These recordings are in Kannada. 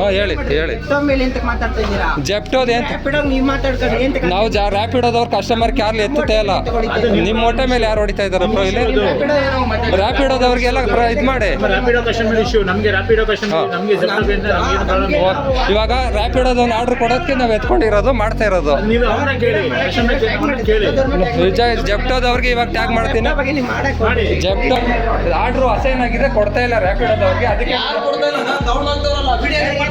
ಹಾಂ ಹೇಳಿ ಹೇಳಿ. ಜೆಪ್ಟೋದ ಮಾತಾಡ್ತಾ ಇದ್ದೀರಾ? ನೀವು ಮಾತಾಡ್ಕೊಂಡು ಎಂತ ನಾವು ಜಾ ರ್ಯಾಪಿಡೋದವ್ರು ಕಸ್ಟಮರ್ ಕ್ಯಾರ್ಲಿ ಎತ್ತುತ್ತೇ ಇಲ್ಲ ನಿಮ್ಮ ಹೊಟ್ಟೆ ಮೇಲೆ ಯಾರು ಹೊಡಿತಾ ಇದ್ದಾರೆ ಬ್ರೋ ಇಲ್ಲಿ? ರ್ಯಾಪಿಡೋದವ್ರಿಗೆಲ್ಲ ಇದು ಮಾಡಿ. ಇವಾಗ ಕಸ್ಟಮರ್ ಇಶ್ಯೂ ನಮಗೆ ರ್ಯಾಪಿಡೋ ಕಸ್ಟಮರ್ ನಮಗೆ ಜೆಪ್ಟೋದಿಂದ ನಮಗೆ ಪ್ರಾಬ್ಲಮ್ ಇವಾಗ ರ್ಯಾಪಿಡೋದವ್ನ ಆರ್ಡರ್ ಕೊಡೋದಕ್ಕೆ ನಾವು ಎತ್ಕೊಂಡಿರೋದು ಮಾಡ್ತಾ ಇರೋದು. ನೀವು ಅವ್ರನ್ನ ಕೇಳಿ ಕಸ್ಟಮರ್ ಕೇರ್ ಕೇಳಿ. ನಿಜ ಜೆಪ್ಟೋದವ್ರಿಗೆ ಇವಾಗ ಟ್ಯಾಗ್ ಮಾಡ್ತೀನಿ. ನೀವು ಮಾಡಕ್ ಮಾಡಿ. ಜೆಪ್ಟೋ ಆರ್ಡ್ರು ಅಸೈನ್ ಆಗಿದೆ ಕೊಡ್ತಾ ಇಲ್ಲ ರ್ಯಾಪಿಡೋದವ್ರಿಗೆ ಅದಕ್ಕೆ ಅದಕ್ಕೆ ಯಾರು ಮಾಡಬೇಕು ಮಾತಾಡಾಯ್ತು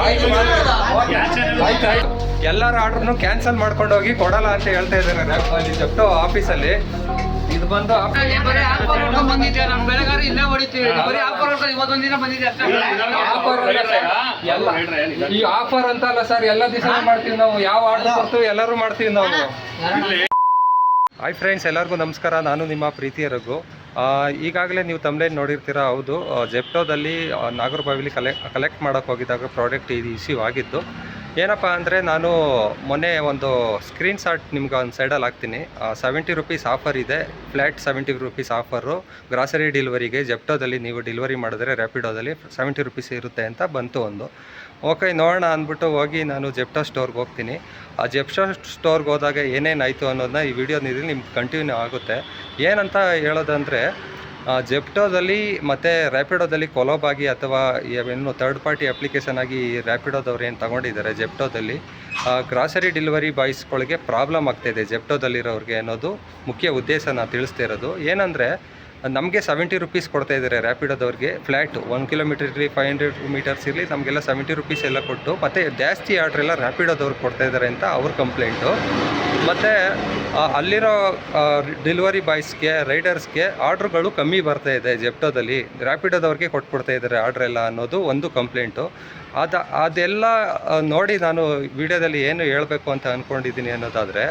ಆಯ್ತು ಆಯ್ತು. ಆಯ್ತು ಎಲ್ಲರ ಆರ್ಡರ್ನು ಕ್ಯಾನ್ಸಲ್ ಮಾಡ್ಕೊಂಡು ಹೋಗಿ ಕೊಡಲ್ಲ ಅಂತ ಹೇಳ್ತಾ ಇದ್ದಾರೆ. ಆಫೀಸಲ್ಲಿ. ಇದು ಬಂದು ಬಂದಿದ್ದೆ ನಮ್ ಬೆಳೆಗಾರ ಇಲ್ಲೇ ಹೊಡಿತೀವಿ. ಬರೀ ಆಫರ್ ಹೊಡ್ಕೊಂಡು ಇವತ್ತೊಂದಿನ ಬಂದಿದೆ ಅಷ್ಟೇ ಆಫರ್. ಎಲ್ಲ. ಈ ಆಫರ್ ಅಂತ ಅಲ್ಲ ಸರ್ ಎಲ್ಲ ದಿವಸ ಮಾಡ್ತೀವಿ ನಾವು? ಯಾವ ಆರ್ಡರ್ ಕೊಡ್ತೀವಿ ಎಲ್ಲರೂ ಮಾಡ್ತೀವಿ ನಾವು. ಹಾಯ್ ಫ್ರೆಂಡ್ಸ್ ಎಲ್ಲರಿಗೂ ನಮಸ್ಕಾರ. ನಾನು ನಿಮ್ಮ ಪ್ರೀತಿಯ ರಘು. ಆ, ಈಗಾಗಲೇ ನೀವು ತಮ್ಲೇನ್ ನೋಡಿರ್ತೀರಾ? ಹೌದು. ಜೆಪ್ಟೋದಲ್ಲಿ ನಾಗರಬಾವಿಲಿ ಕಲೆಕ್ಟ್ ಕಲೆಕ್ಟ್ ಮಾಡೋಕೆ ಹೋಗಿದ್ದಾಗ ಪ್ರಾಡಕ್ಟ್ ಇದು ಇಶ್ಯೂ ಆಗಿತ್ತು ಏನಪ್ಪ ಅಂದರೆ ನಾನು ಮೊನ್ನೆ ಒಂದು ಸ್ಕ್ರೀನ್ ಶಾಟ್ ನಿಮ್ಗೆ ಒಂದು ಸೈಡಲ್ಲಿ ಹಾಕ್ತೀನಿ. ಸೆವೆಂಟಿ ರುಪೀಸ್ ಆಫರ್ ಇದೆ. Flat seventy rupees offer grocery ಡಿಲಿವರಿಗೆ ಜೆಪ್ಟೋದಲ್ಲಿ ನೀವು ಡಿಲಿವರಿ ಮಾಡಿದ್ರೆ ರ್ಯಾಪಿಡೋದಲ್ಲಿ ಸೆವೆಂಟಿ ರುಪೀಸ್ ಇರುತ್ತೆ ಅಂತ ಬಂತು ಒಂದು. ಓಕೆ ನೋಡೋಣ ಅಂದ್ಬಿಟ್ಟು ಹೋಗಿ ನಾನು ಜೆಪ್ಟೋ ಸ್ಟೋರ್ಗೆ ಹೋಗ್ತೀನಿ. ಆ ಜೆಪ್ಟೋ ಸ್ಟೋರ್ಗೆ ಹೋದಾಗ ಏನೇನಾಯಿತು ಅನ್ನೋದನ್ನ ಈ ವಿಡಿಯೋನಲ್ಲಿ ನಿಮ್ಗೆ ಕಂಟಿನ್ಯೂ ಆಗುತ್ತೆ. ಏನಂತ ಹೇಳೋದಂದರೆ ಜೆಪ್ಟೋದಲ್ಲಿ ಮತ್ತು ರ್ಯಾಪಿಡೋದಲ್ಲಿ ಕೊಲೋಬ್ ಆಗಿ ಅಥವಾ ಏನು ಥರ್ಡ್ ಪಾರ್ಟಿ ಅಪ್ಲಿಕೇಶನ್ ಆಗಿ ರ್ಯಾಪಿಡೋದವ್ರು ಏನು ತಗೊಂಡಿದ್ದಾರೆ ಜೆಪ್ಟೋದಲ್ಲಿ ಗ್ರಾಸರಿ ಡೆಲಿವರಿ ಬಾಯ್ಸ್ಗಳಿಗೆ ಪ್ರಾಬ್ಲಮ್ ಆಗ್ತಾಯಿದೆ ಜೆಪ್ಟೋದಲ್ಲಿರೋರಿಗೆ ಅನ್ನೋದು ಮುಖ್ಯ ಉದ್ದೇಶ ನಾನು ತಿಳಿಸ್ತಾ ಇರೋದು. ಏನಂದರೆ ನಮಗೆ ಸೆವೆಂಟಿ ರುಪೀಸ್ ಕೊಡ್ತಾ ಇದ್ದಾರೆ ರ್ಯಾಪಿಡೋದವ್ರಿಗೆ ಫ್ಲ್ಯಾಟ್ ಒನ್ ಕಿಲೋಮೀಟರ್ ಇರಲಿ ಫೈವ್ ಹಂಡ್ರೆಡ್ ಮೀಟರ್ಸ್ ಇರಲಿ, ನಮಗೆಲ್ಲ ಸೆವೆಂಟಿ ರುಪೀಸ್ ಎಲ್ಲ ಕೊಟ್ಟು, ಮತ್ತು ಜಾಸ್ತಿ ಆರ್ಡ್ರ್ ಎಲ್ಲ ರ್ಯಾಪಿಡೋದವ್ರಿಗೆ ಕೊಡ್ತಾ ಇದ್ದಾರೆ ಅಂತ ಅವ್ರ ಕಂಪ್ಲೇಂಟು ಮತ್ತು ಅಲ್ಲಿರೋ ಡೆಲಿವರಿ ಬಾಯ್ಸ್ಗೆ ರೈಡರ್ಸ್ಗೆ ಆರ್ಡ್ರ್ಗಳು ಕಮ್ಮಿ ಬರ್ತಾ ಇದೆ ಜೆಪ್ಟೋದಲ್ಲಿ ರ್ಯಾಪಿಡೋದವ್ರಿಗೆ ಕೊಟ್ಬಿಡ್ತಾ ಇದ್ದಾರೆ ಆರ್ಡ್ರ್ ಎಲ್ಲ ಅನ್ನೋದು ಒಂದು ಕಂಪ್ಲೇಂಟು ಅದು, ಅದೆಲ್ಲ ನೋಡಿ ನಾನು ವಿಡಿಯೋದಲ್ಲಿ ಏನು ಹೇಳಬೇಕು ಅಂತ ಅಂದ್ಕೊಂಡಿದ್ದೀನಿ ಅನ್ನೋದಾದರೆ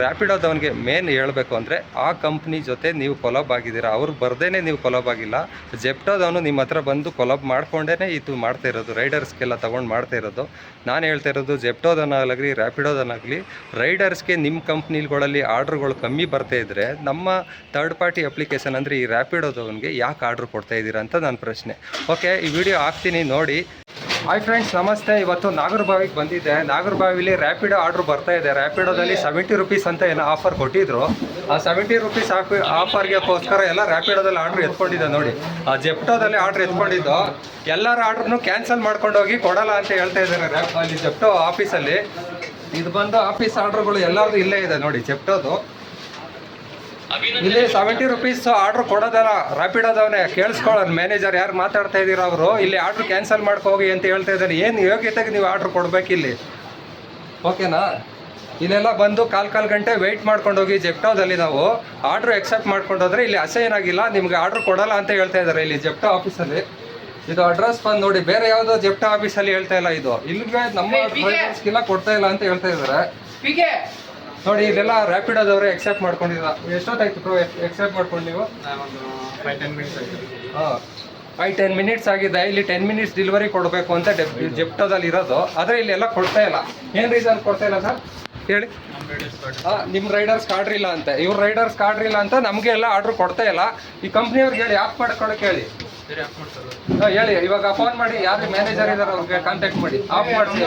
ರ್ಯಾಪಿಡೋದವನಿಗೆ ಮೇನ್ ಹೇಳಬೇಕು ಅಂದರೆ ಆ ಕಂಪ್ನಿ ಜೊತೆ ನೀವು ಕೊಲಾಬ್ ಆಗಿದ್ದೀರಾ. ಅವ್ರು ಬರ್ದೇನೆ ನೀವು ಕೊಲಾಬ್ ಆಗಿಲ್ಲ. ಜೆಪ್ಟೋದವನು ನಿಮ್ಮ ಹತ್ರ ಬಂದು ಕೊಲಾಬ್ ಮಾಡ್ಕೊಂಡೇ ಇದು ಮಾಡ್ತಾ ಇರೋದು ರೈಡರ್ಸ್ಗೆಲ್ಲ ತೊಗೊಂಡು ಮಾಡ್ತಾ ಇರೋದು. ನಾನು ಹೇಳ್ತಾ ಇರೋದು ಜೆಪ್ಟೋದನಾಗಲಿ ರ್ಯಾಪಿಡೋದನಾಗಲಿ ರೈಡರ್ಸ್ಗೆ ನಿಮ್ಮ ಕಂಪ್ನಿಗಳಲ್ಲಿ ಆರ್ಡ್ರ್ಗಳು ಕಮ್ಮಿ ಬರ್ತಾ ಇದ್ದರೆ ನಮ್ಮ ತರ್ಡ್ ಪಾರ್ಟಿ ಅಪ್ಲಿಕೇಶನ್ ಅಂದರೆ ಈ ರ್ಯಾಪಿಡೋದವನಿಗೆ ಯಾಕೆ ಆರ್ಡ್ರ್ ಕೊಡ್ತಾ ಇದ್ದೀರಾ ಅಂತ ನನ್ನ ಪ್ರಶ್ನೆ. ಓಕೆ ಈ ವಿಡಿಯೋ ಹಾಕ್ತೀನಿ, ನೋಡಿ. ಹಾಯ್ ಫ್ರೆಂಡ್ಸ್ ನಮಸ್ತೆ. ಇವತ್ತು ನಾಗರಬಾವಿಗೆ ಬಂದಿದ್ದೆ. ನಾಗರಬಾವಿಲಿ ರ್ಯಾಪಿಡೋ ಆರ್ಡ್ರ್ ಬರ್ತಾ ಇದೆ. ರ್ಯಾಪಿಡೋದಲ್ಲಿ ಸೆವೆಂಟಿ ರುಪೀಸ್ ಅಂತ ಏನೋ ಆಫರ್ ಕೊಟ್ಟಿದ್ರು. ಆ ಸೆವೆಂಟಿ ರುಪೀಸ್ ಆಫ್ ಆಫರ್ಗೆಗೋಸ್ಕರ ಎಲ್ಲ ರ್ಯಾಪಿಡೋದಲ್ಲಿ ಆರ್ಡ್ರ್ ಎತ್ಕೊಂಡಿದ್ದೆ ನೋಡಿ. ಆ ಜೆಪ್ಟೋದಲ್ಲಿ ಆರ್ಡ್ರ್ ಎತ್ಕೊಂಡಿದ್ದು. ಎಲ್ಲರ ಆರ್ಡ್ರನ್ನು ಕ್ಯಾನ್ಸಲ್ ಮಾಡ್ಕೊಂಡು ಹೋಗಿ ಕೊಡಲ್ಲ ಅಂತ ಹೇಳ್ತಾ ಇದ್ದಾರೆ ರ್ಯಾಪ್ ಅಲ್ಲಿ ಜೆಪ್ಟೋ ಆಫೀಸಲ್ಲಿ ಇದು ಬಂದು ಆಫೀಸ್ ಆರ್ಡ್ರ್ಗಳು ಎಲ್ಲರದು ಇಲ್ಲೇ ಇದೆ ನೋಡಿ ಜೆಪ್ಟೋದು ಇಲ್ಲಿ ಸೆವೆಂಟಿ ರುಪೀಸ್ ಆರ್ಡರ್ ಕೊಡೋದಲ್ಲ ರಾಪಿಡ್ ಅದವನೆ. ಕೇಳಿಸ್ಕೊಳನ್ ಮ್ಯಾನೇಜರ್ ಯಾರು ಮಾತಾಡ್ತಾ ಇದ್ದೀರಾ ಅವರು? ಇಲ್ಲಿ ಆರ್ಡ್ರ್ ಕ್ಯಾನ್ಸಲ್ ಮಾಡ್ಕೋಗಿ ಅಂತ ಹೇಳ್ತಾ ಇದ್ದಾರೆ. ಏನು ಯೋಗ್ಯತೆಗೆ ನೀವು ಆರ್ಡ್ರ್ ಕೊಡಬೇಕಿಲ್ಲಿ ಓಕೆನಾ ಇಲ್ಲೆಲ್ಲ ಬಂದು ಕಾಲ್ ಕಾಲು ಗಂಟೆ ವೆಯ್ಟ್ ಮಾಡ್ಕೊಂಡು ಹೋಗಿ ಜೆಪ್ಟೋದಲ್ಲಿ ನಾವು ಆರ್ಡ್ರ್ ಎಕ್ಸೆಪ್ಟ್ ಮಾಡ್ಕೊಂಡು ಹೋದ್ರೆ ಇಲ್ಲಿ ಅಸೆ ಏನಾಗಿಲ್ಲ. ನಿಮ್ಗೆ ಆರ್ಡ್ರ್ ಕೊಡಲ್ಲ ಅಂತ ಹೇಳ್ತಾ ಇದ್ದಾರೆ ಇಲ್ಲಿ ಜೆಪ್ಟೋ ಆಫೀಸಲ್ಲಿ ಇದು ಅಡ್ರೆಸ್ ಬಂದು ನೋಡಿ ಬೇರೆ ಯಾವುದೋ ಜೆಪ್ಟೋ ಆಫೀಸಲ್ಲಿ ಹೇಳ್ತಾ ಇಲ್ಲ ಇದು. ಇಲ್ಲಿಗೆ ನಮ್ಮ ಡ್ರೈವರ್ಸ್ಗೆಲ್ಲ ಕೊಡ್ತಾ ಇಲ್ಲ ಅಂತ ಹೇಳ್ತಾ ಇದ್ದಾರೆ. ನೋಡಿ ಇದೆಲ್ಲ ರ್ಯಾಪಿಡೋದವ್ರೆ ಎಕ್ಸೆಪ್ಟ್ ಮಾಡ್ಕೊಂಡಿಲ್ಲ. ಎಷ್ಟೊತ್ತಾಯ್ತು ಪ್ರೋ ಎಕ್ಸೆಪ್ಟ್ ಮಾಡ್ಕೊಂಡು ನೀವು? ಹಾಂ. ಫೈವ್ ಟೆನ್ ಮಿನಿಟ್ಸ್ ಆಗಿದೆ. ಇಲ್ಲಿ ಟೆನ್ ಮಿನಿಟ್ಸ್ ಡೆಲಿವರಿ ಕೊಡಬೇಕು ಅಂತ ಜೆಪ್ಟೋದಲ್ಲಿ ಇರೋದು. ಆದರೆ ಇಲ್ಲೆಲ್ಲ ಕೊಡ್ತಾ ಇಲ್ಲ. ಏನು ರೀಸನ್ ಕೊಡ್ತಾ ಇಲ್ಲ ಸರ್ ಹೇಳಿ. ಹಾಂ ನಿಮ್ಮ ರೈಡರ್ಸ್ ಕಾಡ್ರಿಲ್ಲ ಇಲ್ಲ ಅಂತ. ಇವ್ರ ರೈಡರ್ಸ್ ಕಾಡ್ರಿಲ್ಲ ಇಲ್ಲ ಅಂತ ನಮಗೆ ಎಲ್ಲ ಆರ್ಡ್ರ್ ಕೊಡ್ತಾ ಇಲ್ಲ. ಈ ಕಂಪ್ನಿಯವ್ರಿಗೆ ಹೇಳಿ ಆಫ್ ಮಾಡ್ಕೊಳಕ್ಕೆ ಹೇಳಿ. ಹಾಂ, ಹೇಳಿ, ಇವಾಗ ಫೋನ್ ಮಾಡಿ ಯಾರು ಮ್ಯಾನೇಜರ್ ಇದ್ದಾರೆ ಅವ್ರಿಗೆ ಕಾಂಟ್ಯಾಕ್ಟ್ ಮಾಡಿ. ಆಫ್ ಮಾಡ್ತೀವಿ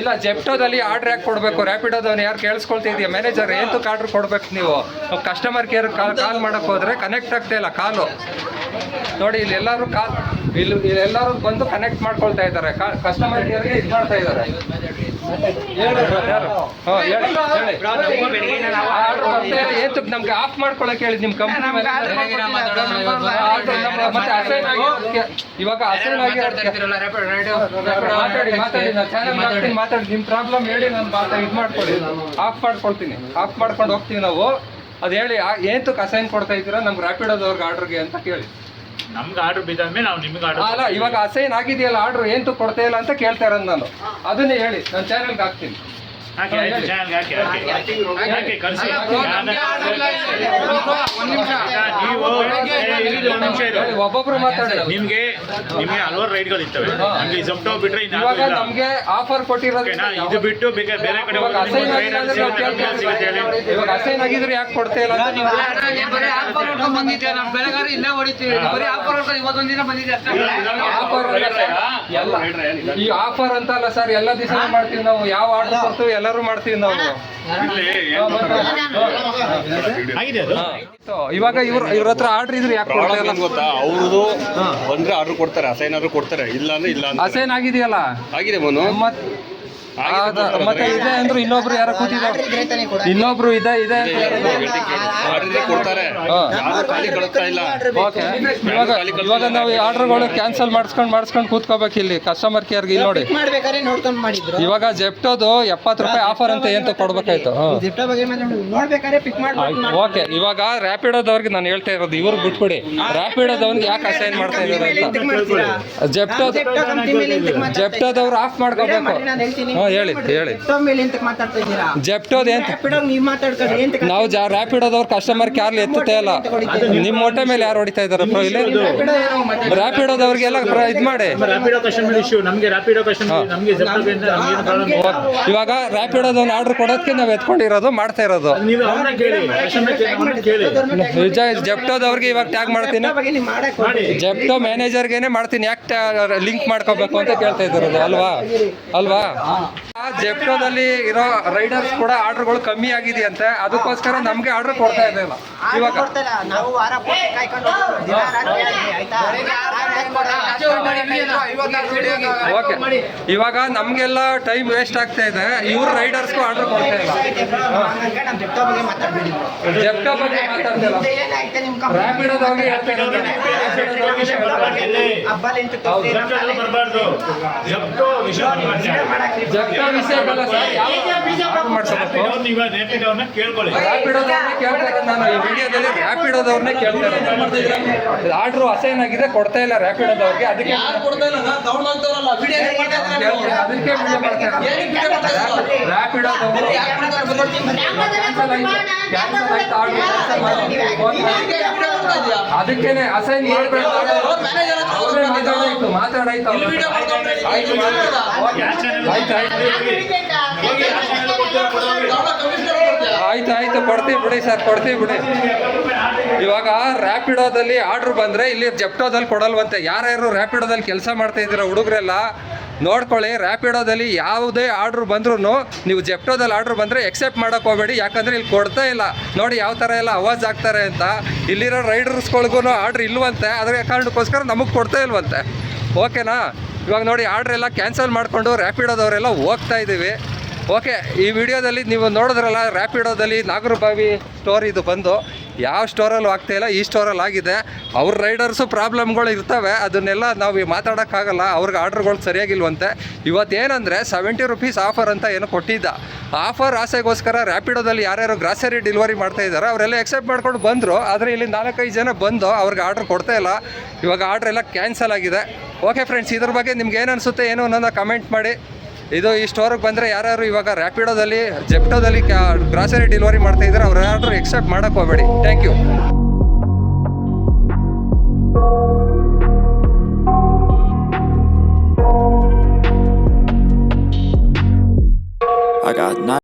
ಇಲ್ಲ ಜೆಪ್ಟೋದಲ್ಲಿ ಆರ್ಡ್ರ್ ಯಾಕೆ ಕೊಡಬೇಕು? ರ್ಯಾಪಿಡೋದವ್ನು ಯಾರು ಕೇಳಿಸ್ಕೊಳ್ತಿದ್ಯಾ ಮ್ಯಾನೇಜರ್ ಏನು ಆರ್ಡ್ರ್ ಕೊಡ್ಬೇಕು ನೀವು? ಕಸ್ಟಮರ್ ಕೇರ್ ಕಾಲ್ ಕಾಲ್ ಮಾಡಕ್ಕೆ ಹೋದ್ರೆ ಕನೆಕ್ಟ್ ಆಗ್ತಾ ಇಲ್ಲ ಕಾಲು ನೋಡಿ ಇಲ್ಲಿ ಎಲ್ಲರೂ ಕಾ ಇಲ್ಲಿ ಎಲ್ಲರೂ ಬಂದು ಕನೆಕ್ಟ್ ಮಾಡ್ಕೊಳ್ತಾ ಇದ್ದಾರೆ. ಕಸ್ಟಮರ್ ಕೇರ್ಗೆ ಇದು ಮಾಡ್ತಾ ಇದ್ದಾರೆ. ನಮ್ಗೆ ಆಫ್ ಮಾಡ್ಕೊಳಕ್ ಹೇಳಿ ನಿಮ್ಮ ಕಂಪ್ನಿ ಮತ್ತೆ ಅಸೈನ್ ಆಗಿರೋದಕ್ಕೆ ಇವಾಗ ಅಸೈನ್ ಆಗಿ ಮಾತಾಡಿ ಮಾತಾಡಿ ಮಾತಾಡಿ ನಿಮ್ಮ ಪ್ರಾಬ್ಲಮ್ ಹೇಳಿ ನಾನು ಮಾತಾ ಇದು ಮಾಡ್ಕೊಳ್ಳಿ. ಆಫ್ ಮಾಡ್ಕೊಳ್ತೀನಿ. ಆಫ್ ಮಾಡ್ಕೊಂಡು ಹೋಗ್ತೀವಿ ನಾವು. ಅದು ಹೇಳಿ ಏಂತಕ್ಕೆ ಅಸೈನ್ ಕೊಡ್ತಾ ಇದ್ದೀರಾ? ನಮ್ಗೆ ರಾಪಿಡೋದವ್ರಿಗೆ ಆರ್ಡರ್ಗೆ ಅಂತ ಕೇಳಿ. ನಮ್ಗೆ ಆರ್ಡರ್ ಮೇಲೆ ನಾವು ನಿಮ್ಗೆ ಆರ್ಡರ್ ಅಲ್ಲ ಇವಾಗ ಅಸೈನ್ ಆಗಿದೆಯಲ್ಲ ಆರ್ಡ್ರ್ ಏನು ಕೊಡ್ತಾ ಇಲ್ಲ ಅಂತ ಕೇಳ್ತಾ ಇರೋದು ನಾನು. ಅದನ್ನೇ ಹೇಳಿ ನನ್ನ ಚಾನಲ್ಗೆ ಹಾಕ್ತೀನಿ. ಹಾಕಿ ಆಯ್ತು ಚಾನಲ್ಗೆ ಹಾಕಿ ಹಾಕಿ ಹಾಕಿ ಕಳಿಸಿ. ಒಂದ್ ನಿಮಿಷ. ನೀವು ಏ, ನಿಮಿಷ ಇರು. ಹೇಳಿ, ಒಬ್ಬೊಬ್ರು ಮಾತಾಡಿ ನಿಮ್ಗೆ ನಿಮ್ಗೆ ಹಲವಾರು ರೈಡ್ಗಳು ಇರ್ತವೆ. ನಮ್ಗೆ ಜೊಪ್ಟೋ ಬಿಟ್ರೆ ಇವಾಗ ನಮಗೆ ಆಫರ್ ಕೊಟ್ಟಿರೋದು ಇದು ಬಿಟ್ಟು ಬೇಕಾದ್ರೆ ಬೇರೆ ಕಡೆ ಇವಾಗ ಅಸೈನ್ ಆಗಿದ್ರೆ ಯಾಕೆ ಕೊಡ್ತಾ ಇಲ್ಲ ಬರೀ ಆಫರ್ ಹೊಡ್ಕೊಂಡ್ ಬಂದಿದ್ದೆ ನಮ್ ಬೆಳೆಗಾರ ಇಲ್ಲೇ ಹೊಡಿತೀವಿ. ಬರೀ ಆಫರ್ ಹೊಡ್ಕೊಂಡು ಇವತ್ತೊಂದು ದಿನ ಬಂದಿದೆ ಅಷ್ಟೇ ಆಫರ್ ಅಲ್ಲ ಸರ್. ಎಲ್ಲ ಈ ಆಫರ್ ಅಂತಲ್ಲ ಸರ್ ಎಲ್ಲ ದಿವಸ ಮಾಡ್ತೀವಿ ನಾವು. ಯಾವ ಆರ್ಡರ್ ಕೊಡ್ತೀವಿ ಎಲ್ಲರೂ ಮಾಡ್ತೀವಿ ನಾವು. ಆಗಿದೆ ಅದು? ಇವಾಗ ಇವ್ರ ಇವ್ರ ಹತ್ರ ಆರ್ಡರ್ ಇದ್ರೆ ಯಾಕೆ ಪ್ರಾಬ್ಲಮ್ ಗೊತ್ತಾ? ಅವ್ರದ್ದು ಬಂದ್ರೆ ಆರ್ಡರ್ ಕೊಡ್ತಾರೆ ಅಸೈನ್ ಆದ್ರೂ ಕೊಡ್ತಾರೆ. ಇಲ್ಲ ಅಂದ್ರೆ ಇಲ್ಲ ಅಸೈನ್ ಆಗಿದೆಯಲ್ಲ? ಆಗಿದೆ ಮನು. ಮತ್ ಅದ- ಮತ್ತೆ ಇದೆ ಅಂದ್ರೆ ಇನ್ನೊಬ್ರು ಯಾರೋ ಕೂತಿದ್ದಾರೆ ಇನ್ನೊಬ್ರು ಇದೆ ಇದೆ ಅಂತ ಆರ್ಡರ್ ಕೊಡ್ತಾರೆ. ಹಾ. ಖಾಲಿ ಕಳಿಸ್ತಾ ಇಲ್ಲ. ಓಕೆ. ಇವಾಗ ಇವಾಗ ನಾವು ಈ ಆರ್ಡರ್ಗಳು ಕ್ಯಾನ್ಸಲ್ ಮಾಡಿಸ್ಕೊಂಡು ಮಾಡಿಸ್ಕೊಂಡು ಕೂತ್ಕೋಬೇಕು ಇಲ್ಲಿ. ಕಸ್ಟಮರ್ ಕೇರ್ಗೆ ಇಲ್ಲಿ ನೋಡಿ. ಇವಾಗ ಜೆಪ್ಟೋದು ಎಪ್ಪತ್ತು ರೂಪಾಯಿ ಆಫರ್ ಅಂತ ಏನ್ ಕೊಡ್ಬೇಕಾಯ್ತು ಓಕೆ. ಇವಾಗ ರ್ಯಾಪಿಡೋದವ್ರಿಗೆ ನಾನು ಹೇಳ್ತಾ ಇರೋದು ಇವ್ರಿಗೆ ಬಿಟ್ಬಿಡಿ. ರ್ಯಾಪಿಡೋದವ್ರಿಗೆ ಯಾಕೆ ಅಸೈನ್ ಮಾಡ್ತಾ ಇದ್ದಾರೆ ಅಂತ. ಜೆಪ್ಟೋ ಜೆಪ್ಟೋದವ್ರು ಆಫ್ ಮಾಡ್ಕೋಬೇಕು. ಹಾಂ ಹೇಳಿ ಹೇಳಿ. ಮೇಲೆ ಎಂತಕ್ ಮಾತಾಡ್ತಾ ಇದ್ದೀರಾ? ಜೆಪ್ಟೋದ್ ಏನ್ ರ್ಯಾಪಿಡೋ ನೀವ್ ಮಾತಾಡ್ಕೊಂಡು ಎಂತಕ್ ನಾವು ಜಾ ರ್ಯಾಪಿಡೋದವ್ರು ಕಸ್ಟಮರ್ ಕೇರ್ಲಿ ಎತ್ತುತ್ತೇ ಇಲ್ಲ ನಿಮ್ಮ ಹೊಟ್ಟೆ ಮೇಲೆ ಯಾರು ಹೊಡಿತಾ ಇದಾರೆ ರಾಪಿಡ್ ಇಲ್ಲಿ ರ್ಯಾಪಿಡೋ ಏನೋ ಮಾತಾಡ್ತಾ ರ್ಯಾಪಿಡೋದವ್ರಿಗೆಲ್ಲ ಇದು ಮಾಡಿ. ಇವಾಗ ಕಸ್ಟಮರ್ ಇಶ್ಯೂ ನಮಗೆ ರ್ಯಾಪಿಡೋ ಕಸ್ಟಮರ್ ನಮ್ಗೆ ಇಲ್ಲ ಇವಾಗ ರ್ಯಾಪಿಡೋದವ್ನ ಆರ್ಡರ್ ಕೊಡೋದಕ್ಕೆ ನಾವು ಎತ್ಕೊಂಡಿರೋದು ಮಾಡ್ತಾ ಇರೋದು. ನೀವು ಅವ್ರನ್ನ ಕೇಳಿ ಕಸ್ಟಮರ್ ಅವ್ರನ್ನ ಕೇಳಿ. ನಿಜ ಜೆಪ್ಟೋದವ್ರಿಗೆ ಇವಾಗ ಟ್ಯಾಗ್ ಮಾಡ್ತೀನಿ. ಜಿಪ್ಟೋ ಬಗ್ಗೆ ನೀವು ಮಾಡಕ್ ಮಾಡಿ. ಜೆಪ್ಟೋ ಮ್ಯಾನೇಜರ್ಗೇನೆ ಮಾಡ್ತೀನಿ. ಯಾಕೆ ಲಿಂಕ್ ಮಾಡ್ಕೋಬೇಕು ಅಂತ ಕೇಳ್ತಾ ಇದ್ದಾರೆ ಅಲ್ವಾ? ಅಲ್ವಾ? ಜೆಪ್ಟೋದಲ್ಲಿ ಇರೋ ರೈಡರ್ಸ್ ಕೂಡ ಆರ್ಡರ್ಗಳು ಕಮ್ಮಿ ಆಗಿದೆಯಂತೆ ಅದಕ್ಕೋಸ್ಕರ ನಮಗೆ ಆರ್ಡರ್ ಕೊಡ್ತಾ ಇದ್ದಿಲ್ಲ ಇವಾಗ ಓಕೆ ಇವಾಗ ನಮಗೆಲ್ಲ ಟೈಮ್ ವೇಸ್ಟ್ ಆಗ್ತಾ ಇದೆ ಇವ್ರ ರೈಡರ್ಸ್ಗೂ ಆರ್ಡರ್ ಕೊಡ್ತಾ ಇಲ್ಲ ಜಿಪ್ಟೋ ಬಗ್ಗೆ ಮಾತಾಡ್ತಿಲ್ಲ ಇಲ್ಲ ಹೇಳ್ತಾ ಇರೋದು. ಜೊಪ್ಟೋ ವಿಷಯ ಸರ್. ಯಾವ ಆರ್ಡರ್ ಮಾಡ್ಸಬೇಕು ನೀವು ರ್ಯಾಪಿಡೋ ಅವ್ರನ್ನ ಕೇಳ್ಕೊಳ್ಳಿ. ರ್ಯಾಪಿಡೋದವ್ರನ್ನೇ ಕೇಳ್ತಾ ನಾನು. ಈ ವಿಡಿಯೋದಲ್ಲಿ ರ್ಯಾಪಿಡೋದವ್ರನ್ನೇ ಕೇಳ್ತಾರೆ ಆರ್ಡ್ರು ಅಸೈನ್ ಆಗಿದೆ ಕೊಡ್ತಾ ಇಲ್ಲ ರ್ಯಾಪಿಡೋದವ್ರಿಗೆ ಅದಕ್ಕೆ ಅದಕ್ಕೆ. ರ್ಯಾಪಿಡೋದವ್ರು ಅದಕ್ಕೇನೆ ಅಸೈನ್ ಮಾಡ್ಬೇಕು. ಮಾತಾಡಾಯ್ತು ಮಾತಾಡಾಯ್ತು ಆಯ್ತು ಆಯ್ತು ಕೊಡ್ತೀವಿ ಬಿಡಿ ಸರ್ ಕೊಡ್ತೀವಿ ಬಿಡಿ. ಇವಾಗ ರ್ಯಾಪಿಡೋದಲ್ಲಿ ಆರ್ಡ್ರ್ ಬಂದರೆ ಇಲ್ಲಿ ಜೆಪ್ಟೋದಲ್ಲಿ ಕೊಡಲ್ವಂತೆ. ಯಾರ್ಯಾರು ರ್ಯಾಪಿಡೋದಲ್ಲಿ ಕೆಲಸ ಮಾಡ್ತಾ ಇದ್ದೀರಾ ಹುಡುಗರೆಲ್ಲ ನೋಡ್ಕೊಳ್ಳಿ ರ್ಯಾಪಿಡೋದಲ್ಲಿ ಯಾವುದೇ ಆರ್ಡ್ರ್ ಬಂದ್ರೂ ನೀವು ಜೆಪ್ಟೋದಲ್ಲಿ ಆರ್ಡ್ರ್ ಬಂದರೆ ಎಕ್ಸೆಪ್ಟ್ ಮಾಡೋಕ್ಕೆ ಹೋಗಬೇಡಿ, ಯಾಕಂದರೆ ಇಲ್ಲಿ ಕೊಡ್ತಾ ಇಲ್ಲ. ನೋಡಿ ಯಾವ ಥರ ಎಲ್ಲ ಅವಾಜ್ ಆಗ್ತಾರೆ ಅಂತ. ಇಲ್ಲಿರೋ ರೈಡರ್ಸ್ಗಳಿಗೂ ಆರ್ಡ್ರ್ ಇಲ್ವಂತೆ ಅದರ ಕಾರಣಕ್ಕೋಸ್ಕರ ನಮಗೆ ಕೊಡ್ತಾ ಇಲ್ವಂತೆ. ಓಕೆನಾ ಇವಾಗ ನೋಡಿ, ಆರ್ಡ್ರ್ ಎಲ್ಲ ಕ್ಯಾನ್ಸಲ್ ಮಾಡಿಕೊಂಡು ರ್ಯಾಪಿಡೋದವರೆಲ್ಲ ಹೋಗ್ತಾ ಇದ್ದೀವಿ. ಓಕೆ ಈ ವಿಡಿಯೋದಲ್ಲಿ ನೀವು ನೋಡಿದ್ರಲ್ಲ ರ್ಯಾಪಿಡೋದಲ್ಲಿ ನಾಗರಬಾವಿ ಸ್ಟೋರ್ ಇದು ಬಂದು ಯಾವ ಸ್ಟೋರಲ್ಲಿ ಇಲ್ಲ, ಈ ಸ್ಟೋರಲ್ಲಿ ಆಗಿದೆ. ಅವ್ರ ರೈಡರ್ಸು ಪ್ರಾಬ್ಲಮ್ಗಳು ಇರ್ತವೆ, ಅದನ್ನೆಲ್ಲ ನಾವು ಮಾತಾಡೋಕ್ಕಾಗಲ್ಲ, ಅವ್ರಿಗೆ ಆರ್ಡ್ರ್ಗಳು ಸರಿಯಾಗಿಲ್ವಂತೆ. ಇವತ್ತೇನಂದರೆ ಸೆವೆಂಟಿ ರುಪೀಸ್ ಆಫರ್ ಅಂತ ಏನೋ ಕೊಟ್ಟಿದ್ದ. ಆಫರ್ ಆಸೆಗೋಸ್ಕರ ರ್ಯಾಪಿಡೋದಲ್ಲಿ ಯಾರ್ಯಾರು ಗ್ರಾಸರಿ ಡೆಲಿವರಿ ಮಾಡ್ತಾ ಇದ್ದಾರೆ, ಅವರೆಲ್ಲ ಎಕ್ಸೆಪ್ಟ್ ಮಾಡ್ಕೊಂಡು ಬಂದರು. ಆದರೆ ಇಲ್ಲಿ ನಾಲ್ಕೈದು ಜನ ಬಂದು ಅವ್ರಿಗೆ ಆರ್ಡ್ರ್ ಕೊಡ್ತಾ ಇಲ್ಲ. ಇವಾಗ ಆರ್ಡ್ರ್ ಎಲ್ಲ ಕ್ಯಾನ್ಸಲ್ ಆಗಿದೆ. ಓಕೆ ಫ್ರೆಂಡ್ಸ್ ಇದ್ರ ಬಗ್ಗೆ ನಿಮ್ಗೆ ಏನು ಅನಿಸುತ್ತೆ, ಏನು ಅನ್ನೋದನ್ನ ಕಮೆಂಟ್ ಮಾಡಿ. ಇದು ಈ ಸ್ಟೋರಿಗೆ ಬಂದರೆ ಯಾರ್ಯಾರು ಇವಾಗ ರ್ಯಾಪಿಡೋದಲ್ಲಿ ಜೆಪ್ಟೋದಲ್ಲಿ ಗ್ರಾಸರಿ ಡೆಲಿವರಿ ಮಾಡ್ತಾ ಇದ್ದಾರೆ ಅವ್ರು ಯಾರು ಎಕ್ಸೆಪ್ಟ್ ಮಾಡೋಕ್ಕೆ ಹೋಗಬೇಡಿ ಥ್ಯಾಂಕ್ ಯು I got.